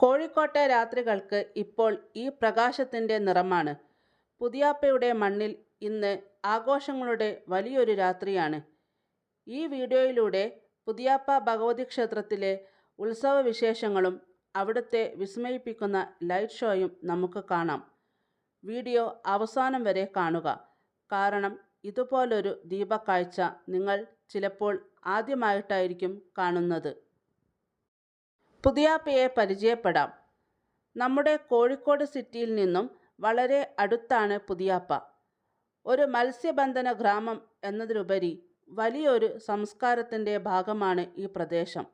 കോഴിക്കോട്ടെ രാത്രികൾക്ക് ഇപ്പോൾ ഈ പ്രകാശത്തിന്റെ നിറമാണ്. പുതിയാപ്പയുടെ മണ്ണിൽ ഇന്ന് ആഘോഷങ്ങളുടെ വലിയൊരു രാത്രിയാണ്. ഈ വീഡിയോയിലൂടെ പുതിയാപ്പ ഭഗവതി ക്ഷേത്രത്തിലെ ഉത്സവ വിശേഷങ്ങളും അവിടുത്തെ വിസ്മയിപ്പിക്കുന്ന ലൈറ്റ് ഷോയും നമുക്ക് കാണാം. വീഡിയോ അവസാനം വരെ കാണുക. കാരണം ഇതുപോലൊരു ദീപക്കാഴ്ച നിങ്ങൾ ചിലപ്പോൾ ആദ്യമായിട്ടായിരിക്കും കാണുന്നത്. പുതിയാപ്പയെ പരിചയപ്പെടാം. നമ്മുടെ കോഴിക്കോട് സിറ്റിയിൽ നിന്നും വളരെ അടുത്താണ് പുതിയാപ്പ. ഒരു മത്സ്യബന്ധന ഗ്രാമം എന്നതിലുപരി വലിയൊരു സംസ്കാരത്തിന്റെ ഭാഗമാണ് ഈ പ്രദേശം.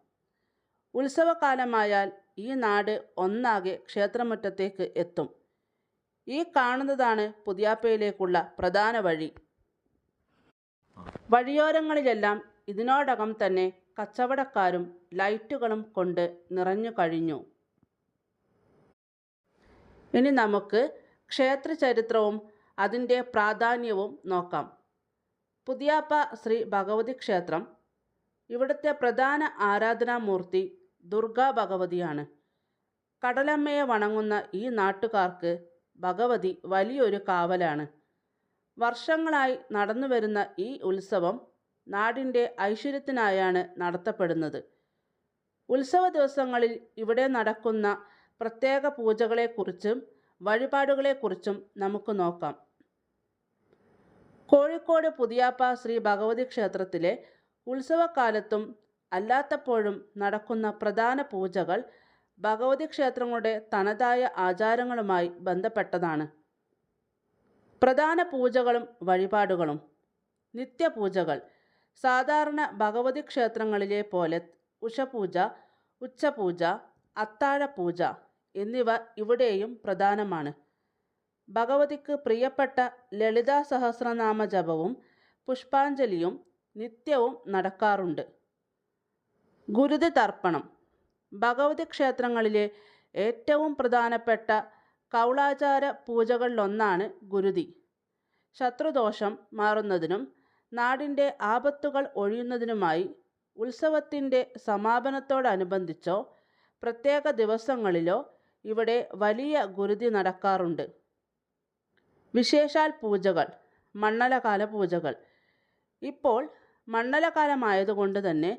ഉത്സവകാലമായാൽ ഈ നാട് ഒന്നാകെ ക്ഷേത്രമുറ്റത്തേക്ക് എത്തും. ഈ കാണുന്നതാണ് പുതിയാപ്പയിലേക്കുള്ള പ്രധാന വഴി. വഴിയോരങ്ങളിലെല്ലാം ഇതിനോടകം തന്നെ കച്ചവടക്കാരും ലൈറ്റുകളും കൊണ്ട് നിറഞ്ഞു കഴിഞ്ഞു ഇനി നമുക്ക് ക്ഷേത്ര ചരിത്രവും അതിന്റെ പ്രാധാന്യവും നോക്കാം. പുതിയാപ്പ ശ്രീ ഭഗവതി ക്ഷേത്രം. ഇവിടുത്തെ പ്രധാന ആരാധനാമൂർത്തി ദുർഗാ ഭഗവതിയാണ് കടലമ്മയെ വണങ്ങുന്ന ഈ നാട്ടുകാർക്ക് ഭഗവതി വലിയൊരു കാവലാണ്. വർഷങ്ങളായി നടന്നു വരുന്ന ഈ ഉത്സവം നാടിന്റെ ഐശ്വര്യത്തിനായാണ് നടത്തപ്പെടുന്നത്. ഉത്സവ ദിവസങ്ങളിൽ ഇവിടെ നടക്കുന്ന പ്രത്യേക പൂജകളെക്കുറിച്ചും വഴിപാടുകളെക്കുറിച്ചും നമുക്ക് നോക്കാം. കോഴിക്കോട് പുതിയാപ്പ ശ്രീ ഭഗവതി ക്ഷേത്രത്തിലെ ഉത്സവകാലത്തും അല്ലാത്തപ്പോഴും നടക്കുന്ന പ്രധാന പൂജകൾ ഭഗവതി ക്ഷേത്രങ്ങളുടെ തനതായ ആചാരങ്ങളുമായി ബന്ധപ്പെട്ടതാണ്. പ്രധാന പൂജകളും വഴിപാടുകളും. നിത്യപൂജകൾ. സാധാരണ ഭഗവതി ക്ഷേത്രങ്ങളിലെ പോലെ ഉഷപൂജ ഉച്ചപൂജ, അത്താഴപൂജ എന്നിവ ഇവിടെയും പ്രധാനമാണ്. ഭഗവതിക്ക് പ്രിയപ്പെട്ട ലളിതാ സഹസ്രനാമ ജപവും പുഷ്പാഞ്ജലിയും നിത്യവും നടക്കാറുണ്ട്. ഗുരുതി തർപ്പണം. ഭഗവതി ക്ഷേത്രങ്ങളിലെ ഏറ്റവും പ്രധാനപ്പെട്ട കൗളാചാര പൂജകളിലൊന്നാണ് ഗുരുതി. ശത്രുദോഷം മാറുന്നതിനും നാടിന്റെ ആപത്തുകൾ ഒഴിയുന്നതിനുമായി ഉത്സവത്തിന്റെ സമാപനത്തോടനുബന്ധിച്ചോ പ്രത്യേക ദിവസങ്ങളിലോ ഇവിടെ വലിയ ഗുരുതി നടക്കാറുണ്ട്. വിശേഷാൽ പൂജകൾ. മണ്ഡലകാല പൂജകൾ. ഇപ്പോൾ മണ്ഡലകാലമായതുകൊണ്ട് തന്നെ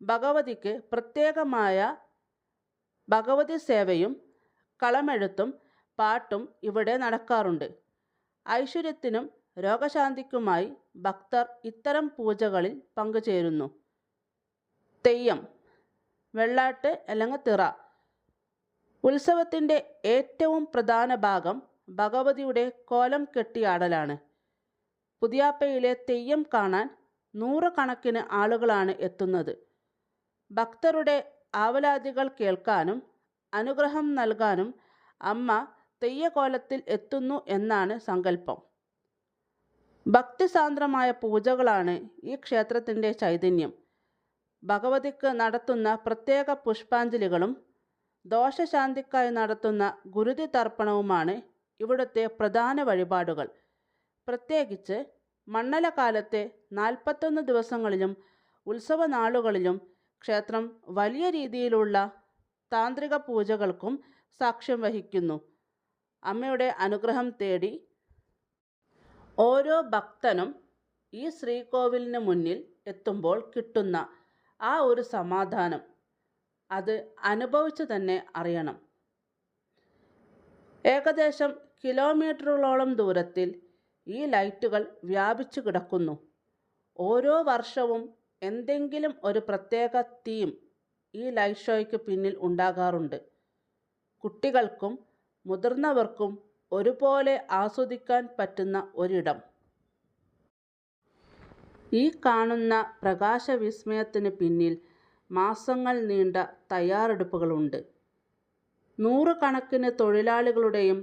ഭഗവതിക്ക് പ്രത്യേകമായ ഭഗവതി സേവയും കളമെഴുത്തും പാട്ടും ഇവിടെ നടക്കാറുണ്ട്. ഐശ്വര്യത്തിനും രോഗശാന്തിക്കുമായി ഭക്തർ ഇത്തരം പൂജകളിൽ പങ്കുചേരുന്നു. തെയ്യം. വെള്ളാട്ട് അല്ലെങ്കിൽ തിറ. ഉത്സവത്തിന്റെ ഏറ്റവും പ്രധാന ഭാഗം ഭഗവതിയുടെ കോലം കെട്ടിയാടലാണ്. പുതിയാപ്പയിലെ തെയ്യം കാണാൻ നൂറുകണക്കിന് ആളുകളാണ് എത്തുന്നത്. ഭക്തരുടെ ആവലാതികൾ കേൾക്കാനും അനുഗ്രഹം നൽകാനും അമ്മ തെയ്യകോലത്തിൽ എത്തുന്നു എന്നാണ് സങ്കല്പം. ഭക്തിസാന്ദ്രമായ പൂജകളാണ് ഈ ക്ഷേത്രത്തിന്റെ ചൈതന്യം. ഭഗവതിക്ക് നടത്തുന്ന പ്രത്യേക പുഷ്പാഞ്ജലികളും ദോഷശാന്തിക്കായി നടത്തുന്ന ഗുരുതി തർപ്പണവുമാണ് ഇവിടുത്തെ പ്രധാന വഴിപാടുകൾ. പ്രത്യേകിച്ച് മണ്ഡലകാലത്തെ നാൽപ്പത്തൊന്ന് ദിവസങ്ങളിലും ഉത്സവനാളുകളിലും ക്ഷേത്രം വലിയ രീതിയിലുള്ള താന്ത്രിക പൂജകൾക്കും സാക്ഷ്യം വഹിക്കുന്നു. അമ്മയുടെ അനുഗ്രഹം തേടി ഓരോ ഭക്തനും ഈ ശ്രീകോവിലിന് മുന്നിൽ എത്തുമ്പോൾ കിട്ടുന്ന ആ ഒരു സമാധാനം അത് അനുഭവിച്ചു തന്നെ അറിയണം. ഏകദേശം കിലോമീറ്ററുകളോളം ദൂരത്തിൽ ഈ ലൈറ്റുകൾ വ്യാപിച്ചു കിടക്കുന്നു. ഓരോ വർഷവും എന്തെങ്കിലും ഒരു പ്രത്യേക തീം ഈ ലൈറ്റ് ഷോയ്ക്ക് പിന്നിൽ ഉണ്ടാകാറുണ്ട്. കുട്ടികൾക്കും മുതിർന്നവർക്കും ഒരുപോലെ ആസ്വദിക്കാൻ പറ്റുന്ന ഒരിടം. ഈ കാണുന്ന പ്രകാശവിസ്മയത്തിന് പിന്നിൽ മാസങ്ങൾ നീണ്ട തയ്യാറെടുപ്പുകളുണ്ട്. നൂറുകണക്കിന് തൊഴിലാളികളുടെയും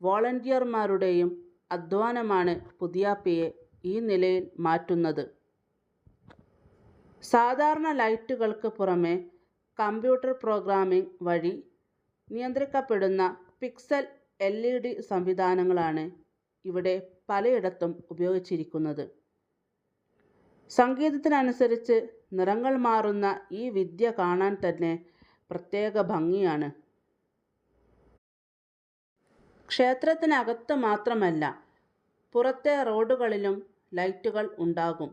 വോളണ്ടിയർമാരുടെയും അധ്വാനമാണ് പുതിയാപ്പയെ ഈ നിലയിൽ മാറ്റുന്നത്. സാധാരണ ലൈറ്റുകൾക്ക് പുറമെ കമ്പ്യൂട്ടർ പ്രോഗ്രാമിംഗ് വഴി നിയന്ത്രിക്കപ്പെടുന്ന പിക്സൽ എൽ ഇ ഡി സംവിധാനങ്ങളാണ് ഇവിടെ പലയിടത്തും ഉപയോഗിച്ചിരിക്കുന്നത്. സംഗീതത്തിനനുസരിച്ച് നിറങ്ങൾ മാറുന്ന ഈ വിദ്യ കാണാൻ തന്നെ പ്രത്യേക ഭംഗിയാണ്. ക്ഷേത്രത്തിനകത്ത് മാത്രമല്ല പുറത്തെ റോഡുകളിലും ലൈറ്റുകൾ ഉണ്ടാകും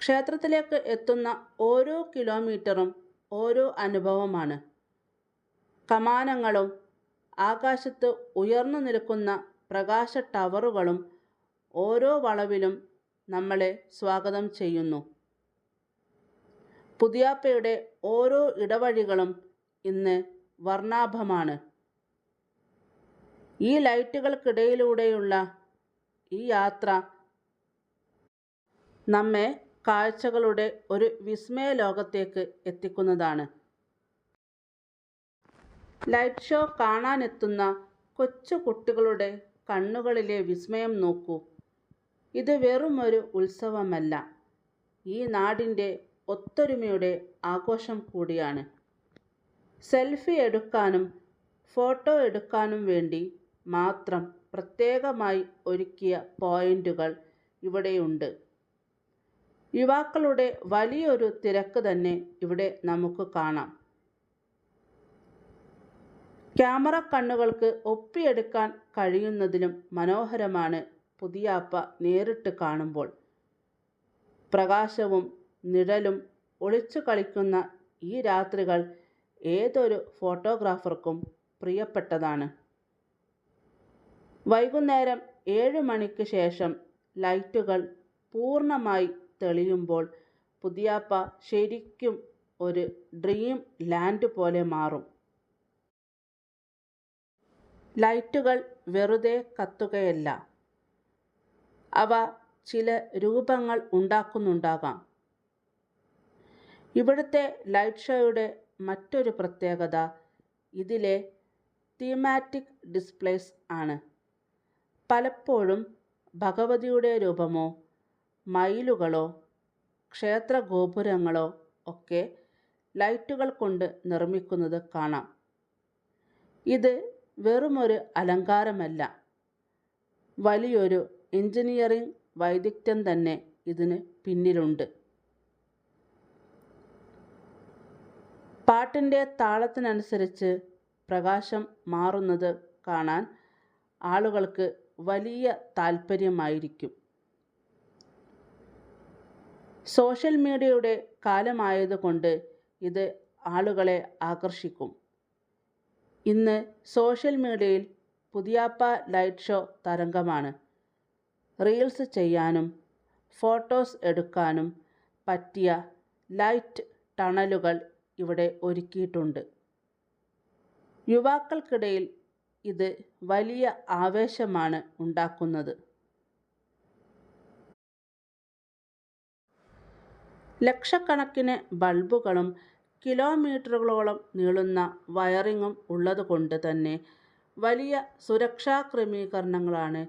ക്ഷേത്രത്തിലേക്ക് എത്തുന്ന ഓരോ കിലോമീറ്ററും ഓരോ അനുഭവമാണ് കമാനങ്ങളും ആകാശത്ത് ഉയർന്നു നിൽക്കുന്ന പ്രകാശ ടവറുകളും ഓരോ വളവിലും നമ്മളെ സ്വാഗതം ചെയ്യുന്നു. പുതിയാപ്പയുടെ ഓരോ ഇടവഴികളും ഇന്ന് വർണാഭമാണ്. ഈ ലൈറ്റുകൾക്കിടയിലൂടെയുള്ള ഈ യാത്ര നമ്മെ കാഴ്ചകളുടെ ഒരു വിസ്മയ ലോകത്തേക്ക് എത്തിക്കുന്നതാണ്. ലൈറ്റ് ഷോ കാണാനെത്തുന്ന കൊച്ചു കുട്ടികളുടെ കണ്ണുകളിലെ വിസ്മയം നോക്കൂ. ഇത് വെറുമൊരു ഉത്സവമല്ല. ഈ നാടിന്റെ ഒത്തൊരുമയുടെ ആഘോഷം കൂടിയാണ്. സെൽഫി എടുക്കാനും ഫോട്ടോ എടുക്കാനും വേണ്ടി മാത്രം പ്രത്യേകമായി ഒരുക്കിയ പോയിന്റുകൾ ഇവിടെയുണ്ട്. യുവാക്കളുടെ വലിയൊരു തിരക്ക് തന്നെ ഇവിടെ നമുക്ക് കാണാം. ക്യാമറ കണ്ണുകൾക്ക് ഒപ്പിയെടുക്കാൻ കഴിയുന്നതിലും മനോഹരമാണ് പുതിയാപ്പ നേരിട്ട് കാണുമ്പോൾ. പ്രകാശവും നിഴലും ഒളിച്ചു കളിക്കുന്ന ഈ രാത്രികൾ ഏതൊരു ഫോട്ടോഗ്രാഫർക്കും പ്രിയപ്പെട്ടതാണ്. വൈകുന്നേരം ഏഴ് മണിക്ക് ശേഷം ലൈറ്റുകൾ പൂർണമായി തെളിയുമ്പോൾ പുതിയാപ്പ ശരിക്കും ഒരു ഡ്രീം ലാൻഡ് പോലെ മാറും. ലൈറ്റുകൾ വെറുതെ കത്തുകയല്ല. അവ ചില രൂപങ്ങൾ ഉണ്ടാക്കുന്നുണ്ടാകാം. ഇവിടുത്തെ ലൈറ്റ് ഷോയുടെ മറ്റൊരു പ്രത്യേകത ഇതിലെ തീമാറ്റിക് ഡിസ്പ്ലേസ് ആണ്. പലപ്പോഴും ഭഗവതിയുടെ രൂപമോ മയിലുകളോ ക്ഷേത്ര ഗോപുരങ്ങളോ ഒക്കെ ലൈറ്റുകൾ കൊണ്ട് നിർമ്മിക്കുന്നത് കാണാം. ഇത് വെറുമൊരു അലങ്കാരമല്ല. വലിയൊരു എഞ്ചിനീയറിംഗ് വൈദഗ്ധ്യം തന്നെ ഇതിന് പിന്നിലുണ്ട്. പാട്ടിന്റെ താളത്തിനനുസരിച്ച് പ്രകാശം മാറുന്നത് കാണാൻ ആളുകൾക്ക് വലിയ താല്പര്യമായിരിക്കും സോഷ്യൽ മീഡിയയുടെ കാലമായതുകൊണ്ട് ഇത് ആളുകളെ ആകർഷിക്കും. ഇന്ന് സോഷ്യൽ മീഡിയയിൽ പുതിയാപ്പ ലൈറ്റ് ഷോ തരംഗമാണ്. റീൽസ് ചെയ്യാനും ഫോട്ടോസ് എടുക്കാനും പറ്റിയ ലൈറ്റ് ടണലുകൾ ഇവിടെ ഒരുക്കിയിട്ടുണ്ട്. യുവാക്കൾക്കിടയിൽ ഇത് വലിയ ആവേശമാണ് ഉണ്ടാക്കുന്നത്. ലക്ഷക്കണക്കിന് ബൾബുകളും കിലോമീറ്ററുകളോളം നീളുന്ന വയറിങ്ങും ഉള്ളതുകൊണ്ട് തന്നെ വലിയ സുരക്ഷാ ക്രമീകരണങ്ങളാണ്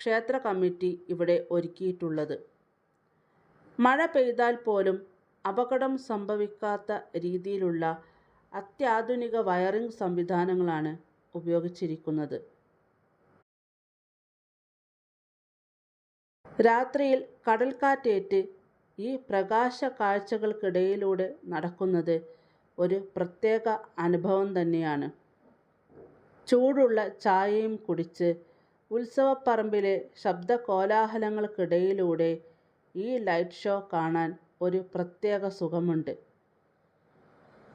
ക്ഷേത്ര കമ്മിറ്റി ഇവിടെ ഒരുക്കിയിട്ടുള്ളത്. മഴ പെയ്താൽ പോലും അപകടം സംഭവിക്കാത്ത രീതിയിലുള്ള അത്യാധുനിക വയറിംഗ് സംവിധാനങ്ങളാണ് ഉപയോഗിച്ചിരിക്കുന്നത്. രാത്രിയിൽ കടൽക്കാറ്റേറ്റ് ഈ പ്രകാശ കാഴ്ചകൾക്കിടയിലൂടെ നടക്കുന്നത് ഒരു പ്രത്യേക അനുഭവം തന്നെയാണ്. ചൂടുള്ള ചായയും കുടിച്ച് ഉത്സവപ്പറമ്പിലെ ശബ്ദ കോലാഹലങ്ങൾക്കിടയിലൂടെ ഈ ലൈറ്റ് ഷോ കാണാൻ ഒരു പ്രത്യേക സുഖമുണ്ട്.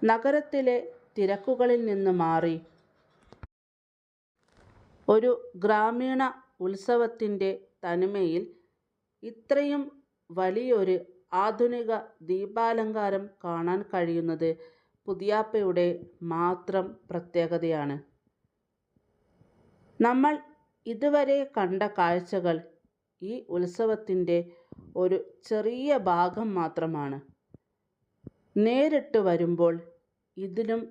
നഗരത്തിലെ തിരക്കുകളിൽ നിന്ന് മാറി ഒരു ഗ്രാമീണ ഉത്സവത്തിന്റെ തനിമയിൽ ഇത്രയും വലിയൊരു ആധുനിക ദീപാലങ്കാരം കാണാൻ കഴിയുന്നത് പുതിയാപ്പയുടെ മാത്രം പ്രത്യേകതയാണ്. നമ്മൾ ഇതുവരെ കണ്ട കാഴ്ചകൾ ഈ ഉത്സവത്തിന്റെ ഒരു ചെറിയ ഭാഗം മാത്രമാണ്. നേരിട്ട് വരുമ്പോൾ ഇതിലും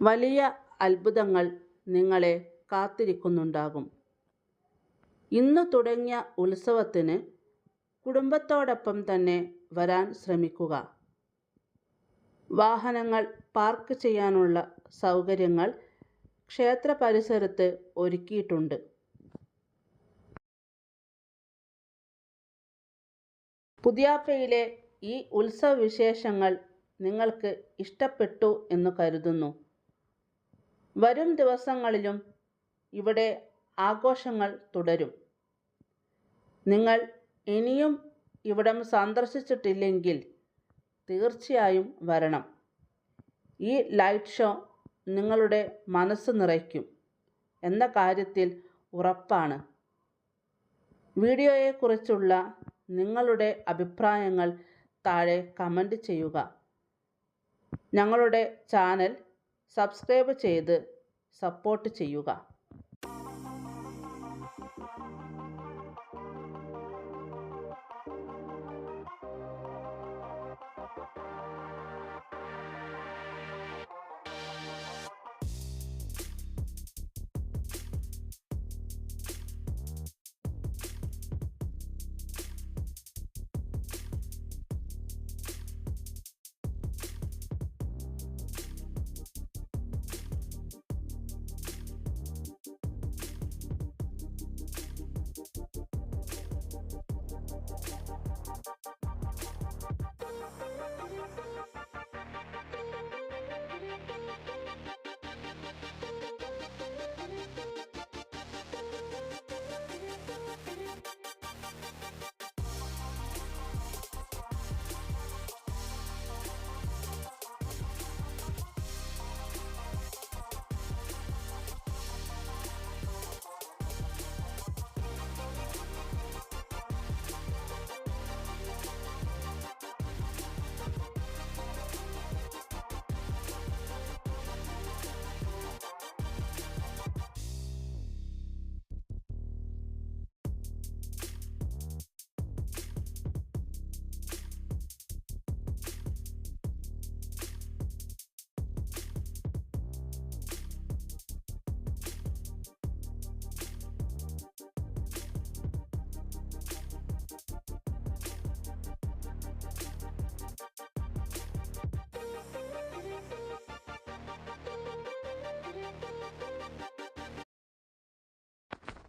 വലിയ അത്ഭുതങ്ങൾ നിങ്ങളെ കാത്തിരിക്കുന്നുണ്ടാകും. ഇന്ന് തുടങ്ങിയ ഉത്സവത്തിന് കുടുംബത്തോടൊപ്പം തന്നെ വരാൻ ശ്രമിക്കുക. വാഹനങ്ങൾ പാർക്ക് ചെയ്യാനുള്ള സൗകര്യങ്ങൾ ക്ഷേത്ര പരിസരത്ത് ഒരുക്കിയിട്ടുണ്ട്. പുതിയാപ്പയിലെ ഈ ഉത്സവ വിശേഷങ്ങൾ നിങ്ങൾക്ക് ഇഷ്ടപ്പെട്ടു എന്ന് കരുതുന്നു. വരും ദിവസങ്ങളിലും ഇവിടെ ആഘോഷങ്ങൾ തുടരും. നിങ്ങൾ ഇനിയും ഇവിടം സന്ദർശിച്ചിട്ടില്ലെങ്കിൽ തീർച്ചയായും വരണം. ഈ ലൈറ്റ് ഷോ നിങ്ങളുടെ മനസ്സ് നിറയ്ക്കും എന്ന കാര്യത്തിൽ ഉറപ്പാണ്. വീഡിയോയെക്കുറിച്ചുള്ള നിങ്ങളുടെ അഭിപ്രായങ്ങൾ താഴെ കമന്റ് ചെയ്യുക. ഞങ്ങളുടെ ചാനൽ സബ്സ്ക്രൈബ് ചെയ്ത് സപ്പോർട്ട് ചെയ്യുക.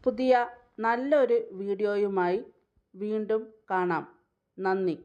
പുതിയ നല്ലൊരു വീഡിയോയുമായി വീണ്ടും കാണാം. നന്ദി.